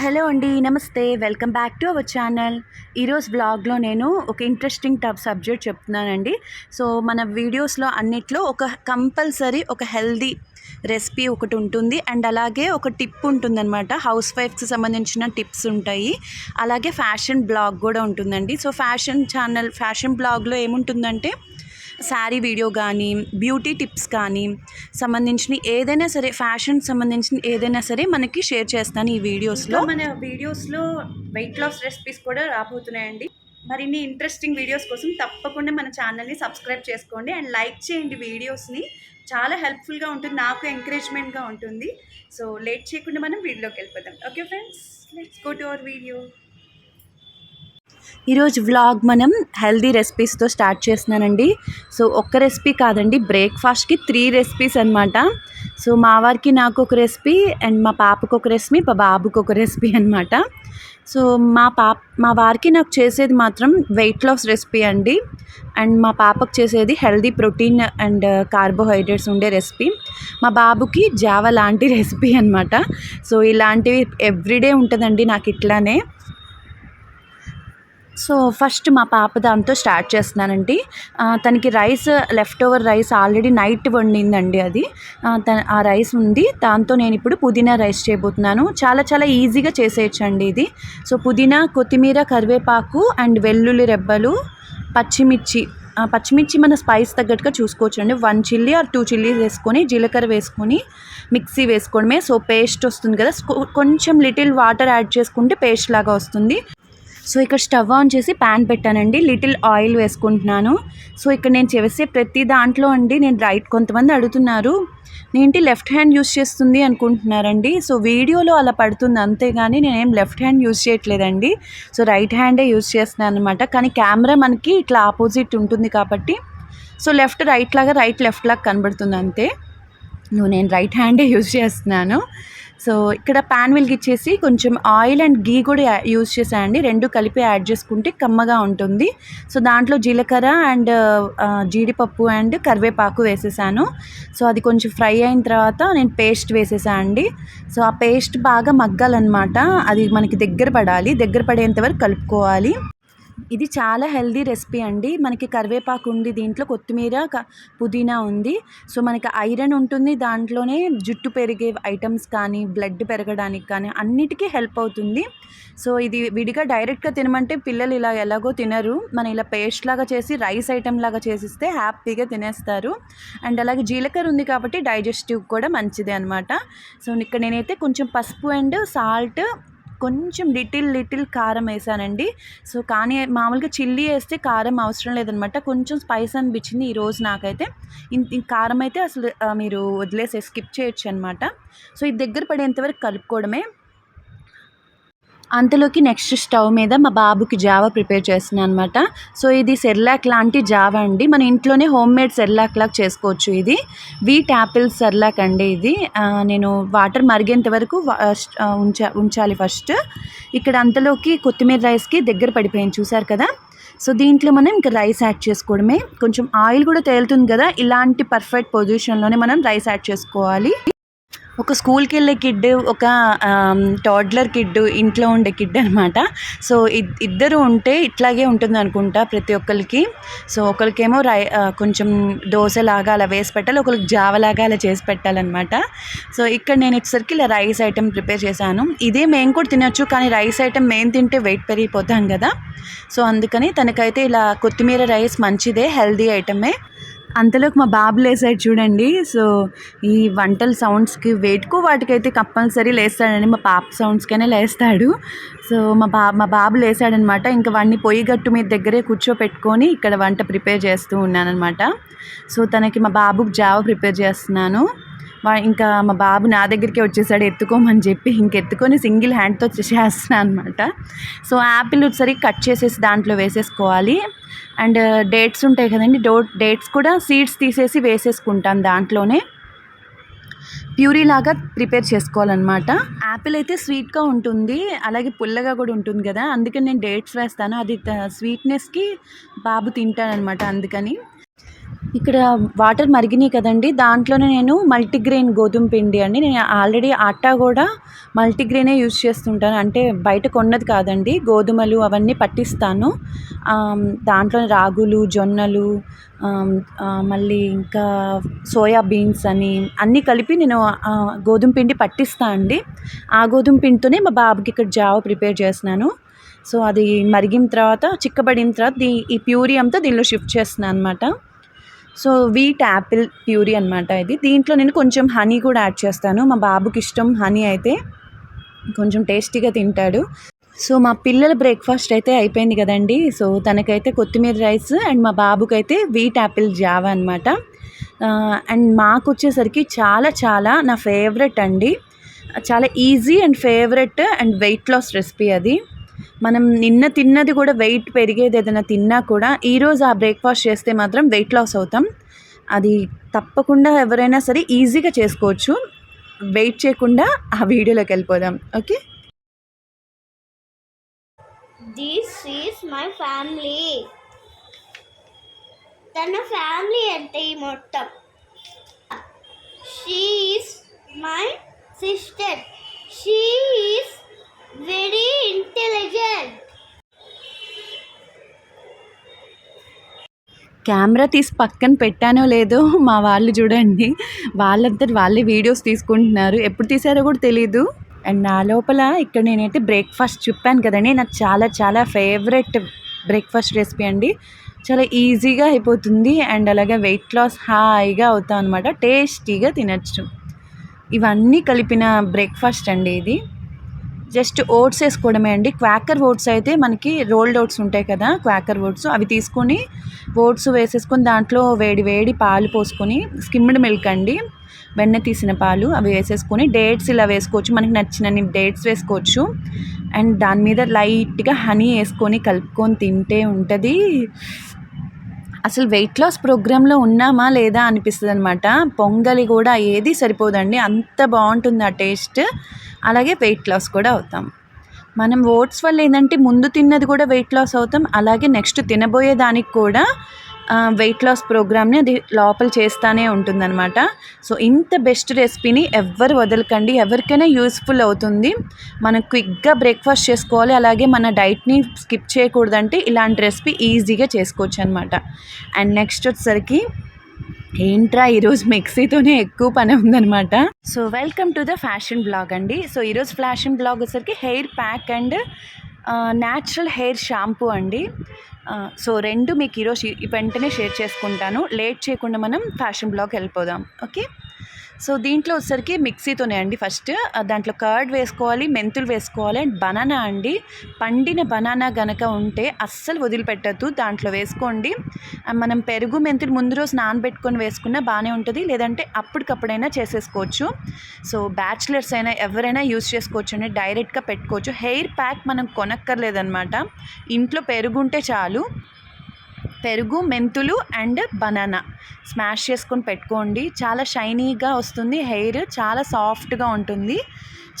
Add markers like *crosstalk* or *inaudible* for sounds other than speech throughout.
Hello అండి నమస్తే. Welcome back to our channel. ఈరోజు బ్లాగ్లో నేను ఒక ఇంట్రెస్టింగ్ టబ్ సబ్జెక్ట్ చెప్తున్నానండి. సో మన వీడియోస్లో అన్నిట్లో ఒక కంపల్సరీ ఒక హెల్దీ రెసిపీ ఒకటి ఉంటుంది. అండ్ అలాగే ఒక టిప్ ఉంటుందన్నమాట. హౌస్ వైఫ్కి సంబంధించిన టిప్స్ ఉంటాయి. అలాగే ఫ్యాషన్ బ్లాగ్ కూడా ఉంటుందండి. సో ఫ్యాషన్ ఛానల్ ఫ్యాషన్ బ్లాగ్లో ఏముంటుందంటే శారీ వీడియో కానీ బ్యూటీ టిప్స్ కానీ సంబంధించిన ఏదైనా సరే ఫ్యాషన్ సంబంధించిన ఏదైనా సరే మనకి షేర్ చేస్తాను ఈ వీడియోస్లో. మన వీడియోస్లో వెయిట్ లాస్ రెసిపీస్ కూడా రాబోతున్నాయండి. మరిన్ని ఇంట్రెస్టింగ్ వీడియోస్ కోసం తప్పకుండా మన ఛానల్ని సబ్స్క్రైబ్ చేసుకోండి అండ్ లైక్ చేయండి వీడియోస్ని. చాలా హెల్ప్ఫుల్గా ఉంటుంది నాకు ఎంకరేజ్మెంట్గా ఉంటుంది. సో లేట్ చేయకుండా మనం వీడియోకి వెళ్ళిపోతాం okay friends let's go to our video ఈరోజు వ్లాగ్ మనం హెల్దీ రెసిపీస్తో స్టార్ట్ చేస్తున్నానండి. సో ఒక్క రెసిపీ కాదండి బ్రేక్ఫాస్ట్కి త్రీ రెసిపీస్ అనమాట సో మా వారికి నాకు ఒక రెసిపీ అండ్ మా పాపకు ఒక రెసిపీ మా బాబుకు ఒక రెసిపీ అనమాట సో మా పాప మా వారికి నాకు చేసేది మాత్రం వెయిట్ లాస్ రెసిపీ అండి. అండ్ మా పాపకు చేసేది హెల్దీ ప్రోటీన్ అండ్ కార్బోహైడ్రేట్స్ ఉండే రెసిపీ. మా బాబుకి జావా లాంటి *laughs* రెసిపీ అనమాట సో ఇలాంటివి ఎవ్రీడే ఉంటుందండి నాకు ఇట్లానే. సో ఫస్ట్ మా పాప దాంతో స్టార్ట్ చేస్తున్నానండి. తనకి rice left over rice already night వండిందండి అది. ఆ, తన ఆ రైస్ ఉంది. దాంతో నేను ఇప్పుడు పుదీనా రైస్ చేయబోతున్నాను. చాలా చాలా ఈజీగా చేసేయచ్చండి ఇది. సో పుదీనా కొత్తిమీర కరివేపాకు అండ్ వెల్లుల్లి రెబ్బలు పచ్చిమిర్చి. పచ్చిమిర్చి మన స్పైస్ తగ్గట్టుగా చూసుకోవచ్చండి. One chilli or two chillies వేసుకొని జీలకర్ర వేసుకొని మిక్సీ వేసుకోవడమే. సో పేస్ట్ వస్తుంది కదా. కొంచెం లిటిల్ వాటర్ యాడ్ చేసుకుంటే పేస్ట్ లాగా వస్తుంది. సో ఇక్కడ స్టవ్ ఆన్ చేసి ప్యాన్ పెట్టానండి. లిటిల్ ఆయిల్ వేసుకుంటున్నాను. సో ఇక్కడ నేను చేసే ప్రతి దాంట్లో అండి నేను రైట్ కొంతమంది అడుగుతున్నారు నేంటి లెఫ్ట్ హ్యాండ్ యూస్ చేస్తుంది? అనుకుంటున్నారండి. సో వీడియోలో అలా పడుతుంది అంతేగాని నేనేం లెఫ్ట్ హ్యాండ్ యూస్ చేయట్లేదండి. సో రైట్ హ్యాండే యూస్ చేస్తున్నాను అనమాట కానీ కెమెరా మనకి ఇట్లా ఆపోజిట్ ఉంటుంది కాబట్టి సో లెఫ్ట్ రైట్ లాగా రైట్ లెఫ్ట్ లాగా కనబడుతుంది అంతే. నువ్వు నేను రైట్ హ్యాండే యూజ్ చేస్తున్నాను. సో ఇక్కడ పాన్ వెలిగిచ్చేసి కొంచెం ఆయిల్ అండ్ గీ కూడా యూజ్ చేశానండి. రెండు కలిపి యాడ్ చేసుకుంటే కమ్మగా ఉంటుంది. సో దాంట్లో జీలకర్ర అండ్ జీడిపప్పు అండ్ కరివేపాకు వేసేసాను. సో అది కొంచెం ఫ్రై అయిన తర్వాత నేను పేస్ట్ వేసేసాను అండి సో ఆ పేస్ట్ బాగా మగ్గాలన్నమాట. అది మనకి దగ్గర పడాలి. దగ్గర పడేంత వరకు కలుపుకోవాలి. ఇది చాలా హెల్దీ రెసిపీ అండి. మనకి కరివేపాకు ఉంది దీంట్లో కొత్తిమీర పుదీనా ఉంది. సో మనకి ఐరన్ ఉంటుంది దాంట్లోనే జుట్టు పెరిగే ఐటమ్స్ కానీ బ్లడ్ పెరగడానికి కానీ అన్నిటికీ హెల్ప్ అవుతుంది. సో ఇది విడిగా డైరెక్ట్గా తినమంటే పిల్లలు ఇలా ఎలాగో తినరు. మనం ఇలా పేస్ట్ లాగా చేసి రైస్ ఐటెం లాగా చేసిస్తే హ్యాపీగా తినేస్తారు. అండ్ అలాగే జీలకర్ర ఉంది కాబట్టి డైజెస్టివ్ కూడా మంచిది అనమాట సో ఇక్కడ నేనైతే కొంచెం పసుపు అండ్ సాల్ట్ కొంచెం లిటిల్ లిటిల్ కారం వేసానండి. సో కానీ మామూలుగా చిల్లీ వేస్తే కారం అవసరం లేదనమాట. కొంచెం స్పైస్ అనిపించింది ఈరోజు నాకైతే. కారం అయితే అసలు మీరు వదిలేసే స్కిప్ చేయొచ్చు అనమాట సో ఇది దగ్గర పడేంతవరకు కలుపుకోవడమే. అంతలోకి నెక్స్ట్ స్టవ్ మీద మా బాబుకి జావా ప్రిపేర్ చేస్తున్నాను అనమాట సో ఇది సెర్లాక్ లాంటి జావా అండి. మన ఇంట్లోనే హోమ్ మేడ్ సెర్లాక్ లాగా చేసుకోవచ్చు ఇది. వీట్ యాపిల్ సెర్లాక్ అండి ఇది. నేను వాటర్ మరిగేంత వరకు ఉంచా ఉంచాలి ఫస్ట్. ఇక్కడ అంతలోకి కొత్తిమీర రైస్కి దగ్గర పడిపోయింది. చూసారు కదా? సో దీంట్లో మనం ఇంకా రైస్ యాడ్ చేసుకోవడమే. కొంచెం ఆయిల్ కూడా తేలుతుంది కదా? ఇలాంటి పర్ఫెక్ట్ పొజిషన్లోనే మనం రైస్ యాడ్ చేసుకోవాలి. ఒక స్కూల్కి వెళ్ళే కిడ్ ఒక టాడ్లర్ కిడ్ ఇంట్లో ఉండే కిడ్ అనమాట సో ఇద్దరు ఉంటే ఇట్లాగే ఉంటుంది అనుకుంటా ప్రతి ఒక్కరికి సో ఒకరికేమో రై కొంచెం దోశలాగా అలా వేసి పెట్టాలి ఒకరికి జావలాగా అలా చేసి పెట్టాలన్నమాట. సో ఇక్కడ నేను వచ్చేసరికి ఇలా రైస్ ఐటెం ప్రిపేర్ చేశాను. ఇదే మేము కూడా తినొచ్చు కానీ రైస్ ఐటెం మేము తింటే వెయిట్ పెరిగిపోతాం కదా. సో అందుకని తనకైతే ఇలా కొత్తిమీర రైస్ మంచిదే హెల్దీ ఐటమే. అంతలోకి మా బాబు లేసాడు చూడండి. సో ఈ వంటల సౌండ్స్కి వెయిట్కు వాటికైతే కంపల్సరీ లేస్తాడండి. మా పాప సౌండ్స్కైనా లేస్తాడు. సో మా బా మా బాబు లేసాడనమాట. ఇంకా వాడిని పొయ్యి గట్టు మీద దగ్గరే కూర్చోపెట్టుకొని ఇక్కడ వంట ప్రిపేర్ చేస్తూ ఉన్నానమాట సో తనకి మా బాబుకి జావ ప్రిపేర్ చేస్తున్నాను. ఇంకా మా బాబు నా దగ్గరికే వచ్చేసాడు ఎత్తుకోమని చెప్పి ఇంకెత్తుకొని సింగిల్ హ్యాండ్తో చేస్తున్నాను అనమాట సో యాపిల్ సరి కట్ చేసేసి దాంట్లో వేసేసుకోవాలి. అండ్ డేట్స్ ఉంటాయి కదండి డో డేట్స్ కూడా సీడ్స్ తీసేసి వేసేసుకుంటాను దాంట్లోనే. ప్యూరీ లాగా ప్రిపేర్ చేసుకోవాలన్నమాట. యాపిల్ అయితే స్వీట్గా ఉంటుంది అలాగే పుల్లగా కూడా ఉంటుంది కదా అందుకని నేను డేట్స్ వేస్తాను. అది స్వీట్నెస్కి బాబు తింటాడనమాట అందుకని. ఇక్కడ వాటర్ మరిగినాయి కదండి. దాంట్లోనే నేను మల్టీగ్రెయిన్ గోధుమ పిండి అండి. నేను ఆల్రెడీ ఆటా కూడా మల్టీగ్రెయినే యూజ్ చేస్తుంటాను. అంటే బయట కొన్నది కాదండి. గోధుమలు అవన్నీ పట్టిస్తాను. దాంట్లోనే దాంట్లో రాగులు జొన్నలు మళ్ళీ ఇంకా సోయా బీన్స్ అని అన్నీ కలిపి నేను గోధుమ పిండి పట్టిస్తా అండి. ఆ గోధుమ పిండితోనే మా బాబుకి ఇక్కడ జావ ప్రిపేర్ చేస్తున్నాను. సో అది మరిగిన తర్వాత చిక్కబడిన తర్వాత దీ ఈ ప్యూరియంతో అంతా దీనిలో షిఫ్ట్ చేస్తున్నాను అనమాట సో వీట్ యాపిల్ ప్యూరీ అనమాట ఇది. దీంట్లో నేను కొంచెం హనీ కూడా యాడ్ చేస్తాను. మా బాబుకి ఇష్టం హనీ అయితే కొంచెం టేస్టీగా తింటాడు. సో మా పిల్లల బ్రేక్ఫాస్ట్ అయితే అయిపోయింది కదండి. సో తనకైతే కొత్తిమీర రైస్ అండ్ మా బాబుకైతే వీట్ యాపిల్ జావా అనమాట అండ్ మాకు వచ్చేసరికి చాలా చాలా నా ఫేవరెట్ అండి. చాలా easy and favourite and weight loss recipe అది. మనం నిన్న తిన్నది కూడా వెయిట్ పెరిగేది ఏదైనా తిన్నా కూడా ఈరోజు ఆ బ్రేక్ఫాస్ట్ చేస్తే మాత్రం వెయిట్ లాస్ అవుతాం. అది తప్పకుండా ఎవరైనా సరే ఈజీగా చేసుకోవచ్చు. వెయిట్ చేయకుండా ఆ వీడియోలోకి వెళ్ళిపోదాం. Okay? This is my family తన ఫ్యామిలీ అంటే ఈ మొత్తం. She is my sister she is very intelligent. Camera తీసి పక్కన పెట్టానో లేదో మా వాళ్ళు చూడండి. వాళ్ళంతా వాళ్ళే వీడియోస్ తీసుకుంటున్నారు. ఎప్పుడు తీసారో కూడా తెలీదు. అండ్ నా లోపల ఇక్కడ నేనైతే బ్రేక్ఫాస్ట్ చెప్పాను కదండి. నాకు చాలా చాలా ఫేవరెట్ బ్రేక్ఫాస్ట్ రెసిపీ అండి. చాలా ఈజీగా అయిపోతుంది. అండ్ అలాగే వెయిట్ లాస్ హాయిగా అవుతాం అనమాట టేస్టీగా తినచ్చు. ఇవన్నీ కలిపిన బ్రేక్ఫాస్ట్ అండి ఇది. జస్ట్ ఓట్స్ వేసుకోవడమే అండి. క్వాకర్ ఓట్స్ అయితే మనకి రోల్డ్ ఓట్స్ ఉంటాయి కదా క్వాకర్ ఓట్స్. అవి తీసుకొని ఓట్స్ వేసేసుకొని దాంట్లో వేడి వేడి పాలు పోసుకొని స్కిమ్డ్ మిల్క్ అండి. వెన్న తీసిన పాలు అవి వేసేసుకొని డేట్స్ ఇలా వేసుకోవచ్చు. మనకి నచ్చినన్ని డేట్స్ వేసుకోవచ్చు. అండ్ దాని మీద లైట్గా హనీ వేసుకొని కలుపుకొని తింటే ఉంటుంది. అసలు వెయిట్ లాస్ ప్రోగ్రాంలో ఉన్నామా లేదా అనిపిస్తుంది అనమాట పొంగలి కూడా ఏది సరిపోదండి. అంత బాగుంటుంది ఆ టేస్ట్. అలాగే వెయిట్ లాస్ కూడా అవుతాం. మనం ఓట్స్ వల్ల ఏంటంటే ముందు తిన్నది కూడా వెయిట్ లాస్ అవుతాం. అలాగే నెక్స్ట్ తినబోయే దానికి కూడా వెయిట్ లాస్ ప్రోగ్రామ్ని అది లోపల చేస్తానే ఉంటుందన్నమాట. సో ఇంత బెస్ట్ రెసిపీని ఎవ్వరు వదలకండి. ఎవరికైనా యూస్ఫుల్ అవుతుంది. మనం క్విక్గా బ్రేక్ఫాస్ట్ చేసుకోవాలి. అలాగే మన డైట్ని స్కిప్ చేయకూడదంటే ఇలాంటి రెసిపీ ఈజీగా చేసుకోవచ్చు అనమాట అండ్ నెక్స్ట్ వచ్చేసరికి ఏంట్రా ఈరోజు మిక్సీతోనే ఎక్కువ పని ఉందనమాట so welcome to the fashion blog అండి. సో ఈరోజు ఫ్యాషన్ బ్లాగ్ వచ్చేసరికి hair pack and natural hair shampoo అండి. సో రెండు మీకు ఈరోజు ఈ- వెంటనే షేర్ చేసుకుంటాను. లేట్ చేయకుండా మనం ఫ్యాషన్ బ్లాగ్ వెళ్ళిపోదాం. ఓకే? సో దీంట్లో వచ్చేసరికి మిక్సీతోనే అండి ఫస్ట్. దాంట్లో కర్డ్ వేసుకోవాలి మెంతులు వేసుకోవాలి అండ్ బనానా అండి. పండిన బనానా గనక ఉంటే అస్సలు వదిలిపెట్టద్దు దాంట్లో వేసుకోండి. మనం పెరుగు మెంతులు ముందు రోజు నానబెట్టుకొని వేసుకున్నా బాగానే ఉంటుంది లేదంటే అప్పటికప్పుడైనా చేసేసుకోవచ్చు. సో బ్యాచిలర్స్ అయినా ఎవరైనా యూస్ చేసుకోవచ్చు అండి డైరెక్ట్గా పెట్టుకోవచ్చు. హెయిర్ ప్యాక్ మనం కొనక్కర్లేదన్నమాట. ఇంట్లో పెరుగు ఉంటే చాలు. పెరుగు మెంతులు అండ్ బనానా. స్మాష్ చేసుకొని పెట్టుకోండి. చాలా షైనీగా వస్తుంది. హెయిర్ చాలా సాఫ్ట్గా ఉంటుంది.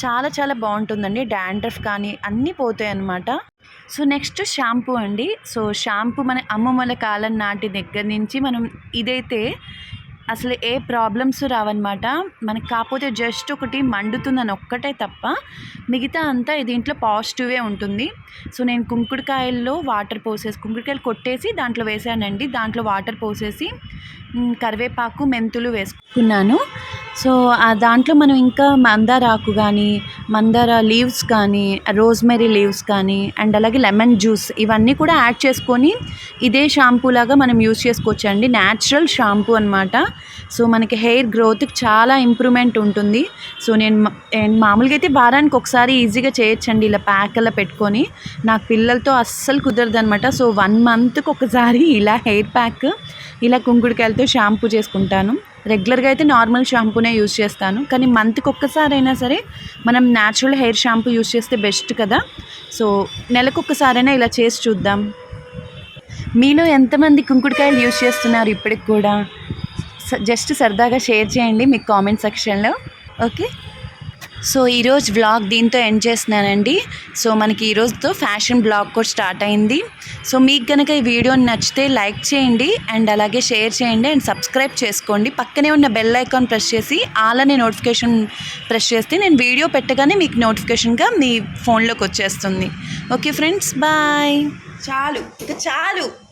చాలా చాలా బాగుంటుందండి. డాండ్రఫ్ కానీ అన్నీ పోతాయి అన్నమాట. సో నెక్స్ట్ షాంపూ అండి. సో షాంపూ మన అమ్మమ్మల కాలం నాటి దగ్గర నుంచి మనం ఇదైతే అసలు ఏ ప్రాబ్లమ్స్ రావన్నమాట. మనకి కాకపోతే జస్ట్ ఒకటి మండుతుందని ఒక్కటే తప్ప మిగతా అంతా దీంట్లో పాజిటివే ఉంటుంది. సో నేను కుంకుడుకాయల్లో వాటర్ పోసేసి కుంకుడుకాయలు కొట్టేసి దాంట్లో వేసానండి. దాంట్లో వాటర్ పోసేసి కరివేపాకు మెంతులు వేసుకున్నాను. సో ఆ దాంట్లో మనం ఇంకా మందార ఆకు కానీ మందార లీవ్స్ కానీ రోజ్మెరీ లీవ్స్ కానీ అండ్ అలాగే లెమన్ జ్యూస్ ఇవన్నీ కూడా యాడ్ చేసుకొని ఇదే షాంపూ లాగా మనం యూస్ చేసుకోవచ్చు అండి న్యాచురల్ షాంపూ అనమాట సో మనకి హెయిర్ గ్రోత్కి చాలా ఇంప్రూవ్మెంట్ ఉంటుంది. సో నేను మామూలుగా అయితే వారానికి ఒకసారి ఈజీగా చేయొచ్చండి ఇలా ప్యాక్ అలా పెట్టుకొని. నాకు పిల్లలతో అస్సలు కుదరదు అనమాట సో వన్ మంత్కి ఒకసారి ఇలా హెయిర్ ప్యాక్ ఇలా కుంకుడుకాయలతో షాంపూ చేసుకుంటాను. రెగ్యులర్గా అయితే నార్మల్ షాంపూనే యూజ్ చేస్తాను. కానీ మంత్కి ఒక్కసారి అయినా సరే మనం న్యాచురల్ హెయిర్ షాంపూ యూస్ చేస్తే బెస్ట్ కదా. సో నెలకు ఒక్కసారైనా ఇలా చేసి చూద్దాం. మీలో ఎంతమంది కుంకుడుకాయలు యూజ్ చేస్తున్నారు ఇప్పటికి కూడా? స- జస్ట్ సరదాగా షేర్ చేయండి మీ కామెంట్ సెక్షన్లో ఓకే సో ఈరోజు వ్లాగ్ దీంతో ఎండ్ చేస్తున్నానండి. సో మనకి ఈరోజుతో ఫ్యాషన్ బ్లాగ్ కూడా స్టార్ట్ అయింది. సో మీకు కనుక ఈ వీడియో నచ్చితే లైక్ చేయండి అండ్ అలాగే షేర్ చేయండి అండ్ సబ్స్క్రైబ్ చేసుకోండి. పక్కనే ఉన్న బెల్ ఐకాన్ ప్రెస్ చేసి అలానే నోటిఫికేషన్ ప్రెస్ చేస్తే నేను వీడియో పెట్టగానే మీకు నోటిఫికేషన్గా మీ ఫోన్లోకి వచ్చేస్తుంది. ఓకే ఫ్రెండ్స్ బాయ్ చాలు. ఇక చాలు.